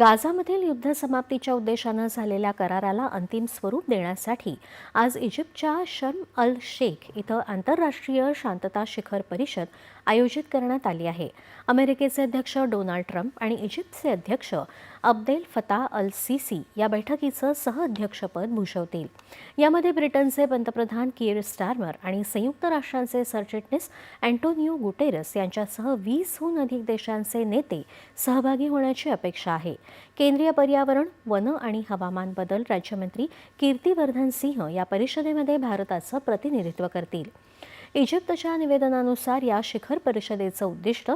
गाझामधील युद्ध समाप्तीच्या उद्देशानं झालेल्या कराराला अंतिम स्वरूप देण्यासाठी आज इजिप्तच्या शर्म अल शेख इथं आंतरराष्ट्रीय शांतता शिखर परिषद आयोजित करण्यात आली आहे. अमेरिकेचे अध्यक्ष डोनाल्ड ट्रम्प आणि इजिप्तचे अध्यक्ष अब्देल फताह अल सिसी या बैठकीचं सहअध्यक्षपद भूषवतील. यामध्ये ब्रिटनचे पंतप्रधान किर स्टारमर आणि संयुक्त राष्ट्रांचे सरचिटणीस अँटोनियो गुटेरस यांच्यासह वीसहून अधिक देशांचे नेते सहभागी होण्याची अपेक्षा आहे. केंद्रीय पर्यावरण वन आणि हवामान बदल राज्यमंत्री कीर्तिवर्धन सिंह या परिषदेमध्ये भारताचं प्रतिनिधित्व करतील. इजिप्तच्या निवेदनानुसार या शिखर परिषदेचं उद्दिष्ट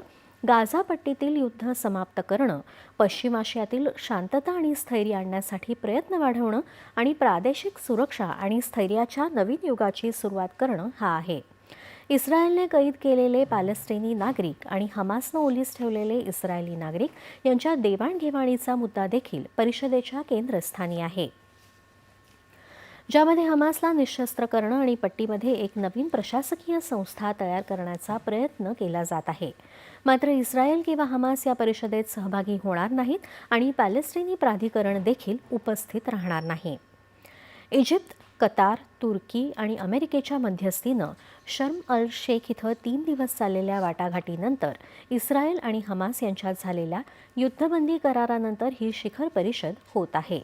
गाझा पट्टीतील युद्ध समाप्त करणं पश्चिम आशियातील शांतता आणि स्थैर्य आणण्यासाठी प्रयत्न वाढवणं आणि प्रादेशिक सुरक्षा आणि स्थैर्याच्या नवीन युगाची सुरुवात करणं हा आहे. इस्रायलने कैद केलेले पॅलेस्टिनी नागरिक आणि हमासनं ओलीस ठेवलेले इस्रायली नागरिक यांच्या देवाणघेवाणीचा मुद्दा देखील परिषदेच्या केंद्रस्थानी आहे. ज्यामध्ये हमासला निशस्त्र करणं आणि पट्टीमध्ये एक नवीन प्रशासकीय संस्था तयार करण्याचा प्रयत्न केला जात आहे. मात्र इस्रायल किंवा हमास या परिषदेत सहभागी होणार नाहीत आणि पॅलेस्टिनी प्राधिकरण देखील उपस्थित राहणार नाही. इजिप्त कतार तुर्की आणि अमेरिकेच्या मध्यस्थीनं शर्म अल शेख इथं तीन दिवस चाललेल्या वाटाघाटीनंतर इस्रायल आणि हमास यांच्यात झालेल्या युद्धबंदी करारानंतर ही शिखर परिषद होत आहे.